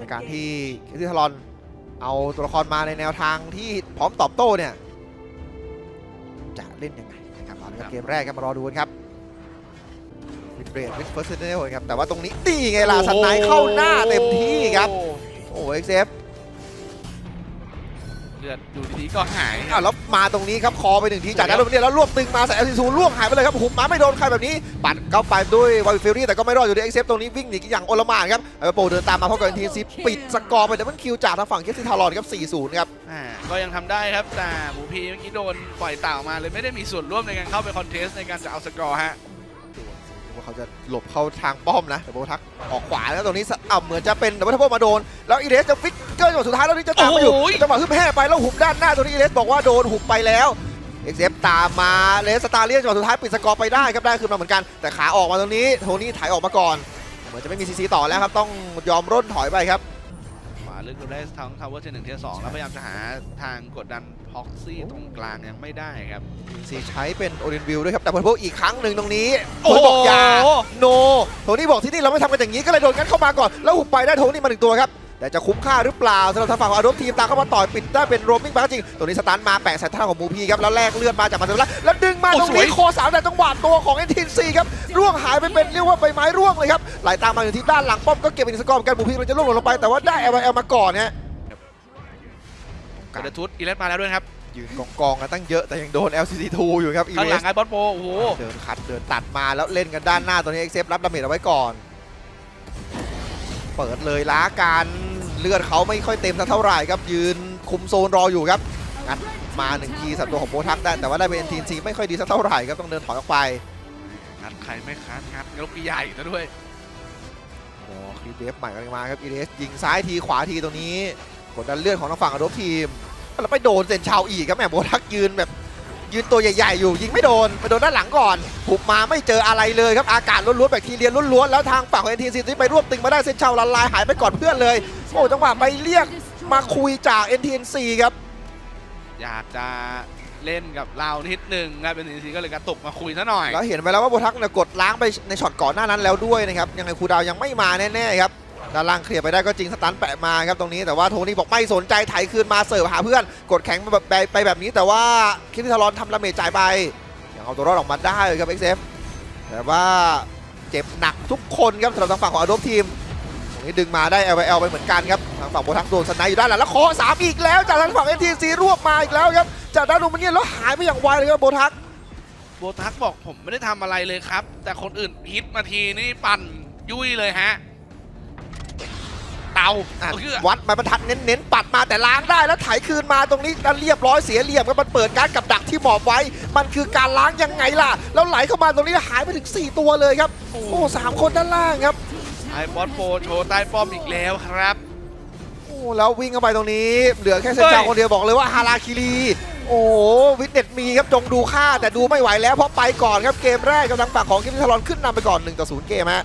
ในการที่เคที่ทารอนเอาตัวละครมาในแนวทางที่พร้อมตอบโต้เนี่ย จะเล่นยังไงนะครับเอาละครับเกมแรกครับมารอดูกันครับวิดเบรดวิดเฟิร์สเซนครับแต่ว่าตรงนี้ตีไงล่ะสไนด์เข้าหน้าเต็มที่ครับโอ้เอ็กเซฟ เลือดดูดีๆก็หายคอ้ารับวแล้วมาตรงนี้ครับคอไปหนึ่งทีจากนั้นลงเนี่ยแล้วรวบตึงมาใส่เอลซีซูล่วงหายไปเลยครับหุบมาไม่โดนใครแบบนี้ปัดเข้าไปด้วยวอลฟิลลี่แต่ก็ไม่รอดอยู่ดีเอ็กเซฟตรงนี้วิ่งหนีอย่างโอลหมานครับไอโปเดินตามมาเพราะกับทีซีปิดสกอร์ไปแต่มันคิวจากทางฝั่งเคสซิทารอนครับ4-0ครับอ่าก็ยังทำได้ครับแต่หมูพีเมื่อกี้โดนปล่อยเต่ามาเลยไม่ได้มีส่วนร่วมในการเข้าไปคอนเทสต์ในการจะเอาสกอร์ฮะ ว่าเขาจะหลบเข้าทางป้อมนะแต่โบทักออกขวาแล้วตรงนี้อ่าเหมือนจะเป็นแต่ว่าถ้าพวกมาโดน แล้วอีเดสจะฟิกเกอร์จังหวะสุดท้ายแล้วนี่จะตามมาอยู่โอ้ยจังหวะฮึบแห่ไปแล้วหุบด้านหน้าตรงนี้อีเดสบอกว่าโดนหุบไปแล้วเอ็กเซฟตามมาเลสตาเลียนจังหวะสุดท้ายปิดสกอร์ไปได้ครับได้คืนมาเหมือนกัน แต่ขาออกมาตรงนี้โทนี่ถ่ายออกมาก่อน เหมือนจะไม่มีซีซีต่อแล้วครับ ต้องยอมร่นถอยไปครับขวาลึกดูได้ทั้งทาวเวอร์เทนหนึ่งเทียสองแล้วพยายามจะหาทางกดดัน พ็อกซี่ตรงกลางยังไม่ได้ครับซีใช้เป็นโอเรนวิวด้วยครับแต่พอพวกอีกครั้งหนึ่งตรงนี้โอ้โทโหนี่บอกอย่าโนโทนี่บอกที่นี่เราไม่ทำกันอย่างนี้ก็เลยโดนกันเข้ามาก่อน แล้วหุบไปได้โทนี่มาหนึ่งตัวครับ แต่จะคุ้มค่าหรือเปล่าสำหรับทางฝั่งของอารมทีมตามเข้ามาต่อยปิดได้เป็นโรมมิ่งบาจริงตัวนี้สตันมาแปะใส่ท่าของมูพีครับแล้วแลกเลือดมาจากมาเซลล่าแล้วดึงมาโอ้ตรงนี้สวยคอสามแต่จังหวะตัวของเอ็นทีซีครับร่วงหายไปเป็นเรียกว่าใบไม้ร่วงเลยครับไหลตามมาอยู่ที่ด้านหลังป้อมก็เก็บเป็นสกอร์เหมือนกันมูพีมันจะร่วงลงไปแต่ว่าได้เอลเอลมาก่อนเนี่ย กระทุดอีเลสมาแล้วด้วยนะครับ ยืนกองกองๆกันตั้งเยอะแต่ยังโดน LCD2 อยู่ครับอีข้างเวหลัสงไอ้บอสโปโอ้โหเดินคัดเดินตัดมาแล้วเล่นกันด้านหน้าตัวนี้เอ็กเซฟรับดาเมจเอาไว้ก่อน เปิดเลยล้าการเลือดเขาไม่ค่อยเต็มสักเท่าไหร่ครับ ยืนคุมโซนรออยู่ครับงัดมาหนึ่งทีสับตัวของโบทักได้แต่ว่าได้เป็นทีนซีไม่ค่อยดีสักเท่าไหร่ครับต้องเดินถอยออกไปงัดใครไม่คัดงัดยกใหญ่ซะด้วยโอ้คลิปเดฟใหม่กำลังมาครับอีเดสยิงซ้ายทีขวาทีตรงนี้ กดดันเลือดของทางฝั่งอโดบทีม แล้วไปโดนเซนชาวอีกครับแหมโบทักยืนแบบ ยืนตัวใหญ่ๆอยู่ยิงไม่โดน ไปโดนด้านหลังก่อนหุบมาไม่เจออะไรเลยครับอากาศล้วนๆแบคทีเรียล้วนๆแล้วทางฝั่งของเอ็นทีซีที่ไปรวบตึงมาได้เซนชาวละลายหายไปก่อนเพื่อนเลยโอ้จังหวะไปเรียกมาคุยจาก NTNC ครับ อยากจะเล่นกับเรานิดหนึ่งครับเป็นซีก็เลยกระตุกมาคุยซะหน่อย แล้วเห็นไปแล้วว่าโบทักเนี่ยกดล้างไปในช็อตก่อนหน้านั้นแล้วด้วยนะครับ ยังไงครูดาวยังไม่มาแน่ๆครับ ด้านล่างเคลียร์ไปได้ก็จริงสตันแปะมาครับตรงนี้แต่ว่าโทนี่บอกไม่สนใจไถคืนมาเสิร์ฟหาเพื่อนกดแข็งไปแบบไปแบบนี้ แต่ว่าคิดที่ทารอนทำดาเมจจ่ายไปยังเอาตัวรอดออกมาได้ครับเอ็กเซฟแต่ว่าเจ็บหนักทุกคนครับสำหรับทางฝั่งของอโดบทีมตรงนี้ดึงมาได้ LL ไปเหมือนกันครับทางฝั่งโบทักโดนสไนด์อยู่ด้านหลังแล้วขอสามอีกแล้วจากทางฝั่ง NTC รวบมาอีกแล้วครับจากด้านโนมันเนียแล้วหายไปอย่างไวเลยครับโบทักโบทักบอกผมไม่ได้ทำอะไรเลยครับ แต่คนอื่นฮิตมาทีนี่ปั่นยุ่ยเลยฮะ เตาอะก็คือวัดไม้บรรทัดเน้นๆปัดมาแต่ล้างได้แล้วไถคืนมาตรงนี้ดันเรียบร้อยเสียเหลี่ยมก็มันเปิดการดกับดักที่หมอบไว้ มันคือการล้างยังไงล่ะ แล้วไหลเข้ามาตรงนี้หายไปถึง 4 ตัวเลยครับ โอ้สามคนด้านล่างครับ ไอ้บอสโปโชว์ใต้ป้อมอีกแล้วครับ โอ้แล้ววิ่งเข้าไปตรงนี้ เหลือแค่เซนจาเฮ้ยคนเดียวบอกเลยว่าฮาราคิรีโอ้โหวิทเน็ตมีครับจงดูค่าแต่ดูไม่ไหวแล้วเพราะไปก่อนครับเกมแรกกำลังฝั่งของกิมทารอนขึ้นนำไปก่อน1ต่อ0เกมฮะ